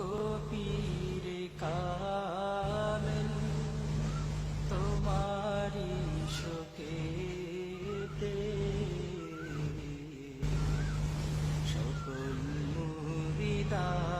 গো পীরে কামেল তোমারি শোকে সকল মুরিদানে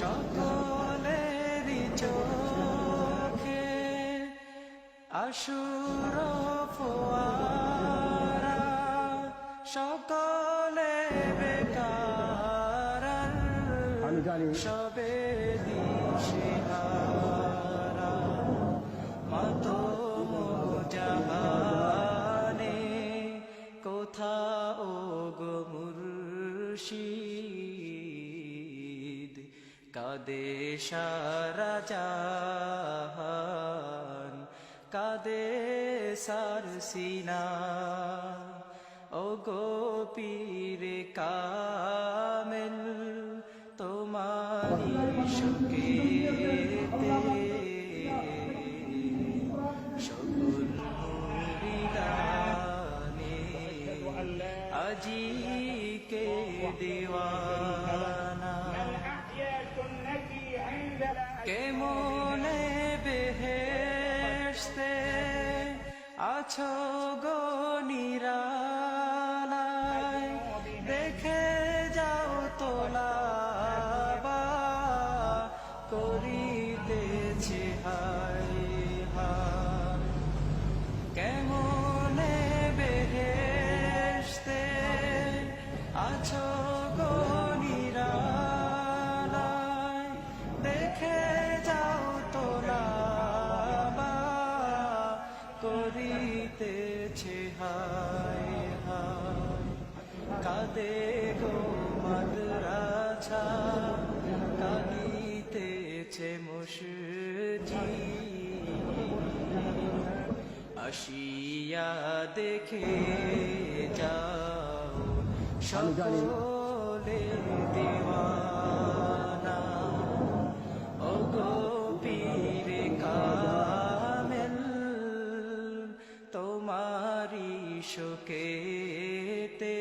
সকলেরই চোখে আসুর ফোয়ারা সকলে বেকার। সবে দিশেহারা মাতো জাহানে কোথাও গো মুর্শিদ কাদে সারা জাহান কাদে সারসিনা ও গো পীরে কামেল তোমারি মুরিদানে আজি কে দেওয়ানা? কেমনে বেহেশতে আছো গো করিতেছে হায় হায়। কাদে গো মাদ্রাছা কাঁদিতেছে মসজি আসিয়া দেখে যাও। সকলে দেওয়ানা। শোকেতে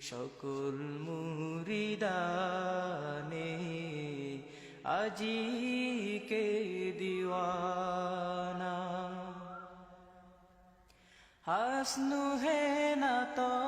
সকল মুরিদানে আজি কে দিওয়ানা। হাসনু হে না তলে